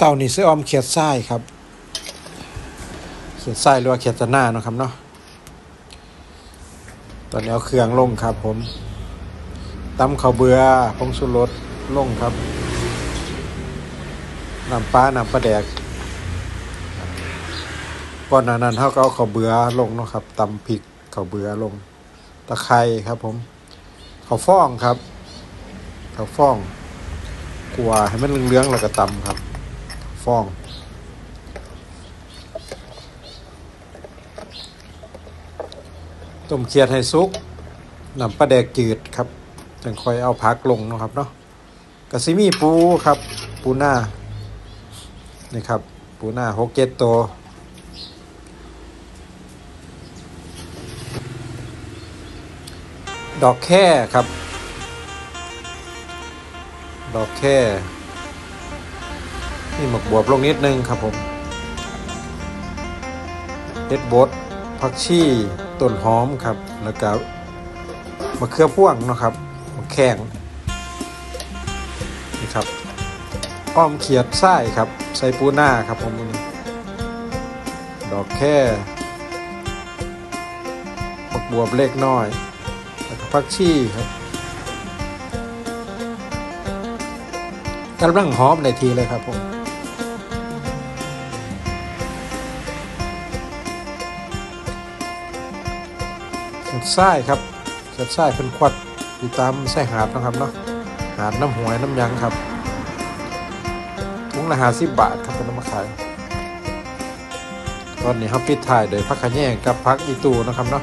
เศร้านี่ซื้อออมเขียดไส้ครับ เขียดไส้หรือว่าเขียดตะหน้าเนาะครับเนาะตอนนี้เอาเครื่องลงครับ ผมตำข้าวเบือผงชูรสลงครับน้ำปลาน้ำปลาแดกก่อนหน้านั้นเขาก็เอาข้าวเบือลงเนาะครับตำพริกข้าวเบือลงตะไคร้ครับ ผมข้าวฟ่องครับข้าวฟ่องกลัวให้มันเหลืองๆแล้วก็ตำครับ ฟอง ต้มเคียดให้สุกนำปลาแดกจืดครับจังค่อยเอาพักลงนะครับเนาะกระซิมีปูครับ ปูหน้านี่ครับ ปูหน้าหกเจ็ดตัวดอกแค่ครับ ดอกแค่ นี่หมกบวบลงนิดนึงครับผมเฮ็ดบดผักชีต้นหอมครับ แล้วก็มะเขือพ่วงนะครับมะแข้งนี่ครับอ้อมเขียดไส้ครับใส่ปูหน้าครับผมดอกแค่หมกบวบเล็กน้อยแล้วก็ผักชีครับกำลังหอมในทีเลยครับผม เขียดไส้ครับเขียดไส้เป็นขวดอยู่ตามไส้หาดนะครับเนาะหาดน้ำหวยน้ำยังครับถุงละหาสิบบาทครับเป็นน้ำมาขายตอนนี้เขาปิดถ่ายโดยพักขะแยงกับพักอีตูนะครับเนาะ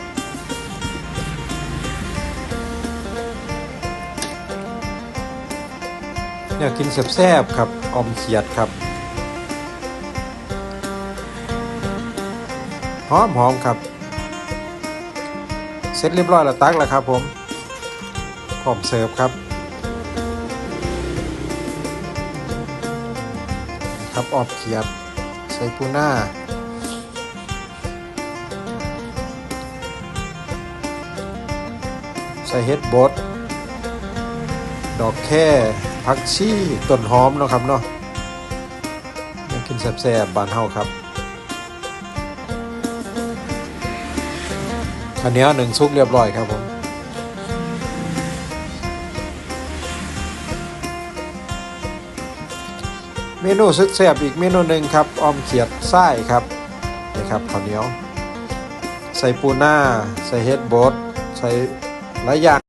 อยากกินแซ่บๆครับอมเขียดครับหอมหอมๆครับ เสร็จเรียบร้อยแล้วตักแล้วครับผมพร้อมเสิร์ฟครับครับออบเขียดใส่ปูหน้าใส่เฮ็ดบดดอกแค่ผักชีต้นหอมเนาะครับเนาะยากกินแซ่บๆบานเฮาครับ อันนี้หนึ่งซุกเรียบร้อยครับผมเมนูซึกแซ่บอีกเมนูหนึ่งครับออมเขียดไส้ครับนี่ครับข้าวเหนียว ใส่ปูหน้า ใส่เฮดบดใส่หลายอย่าง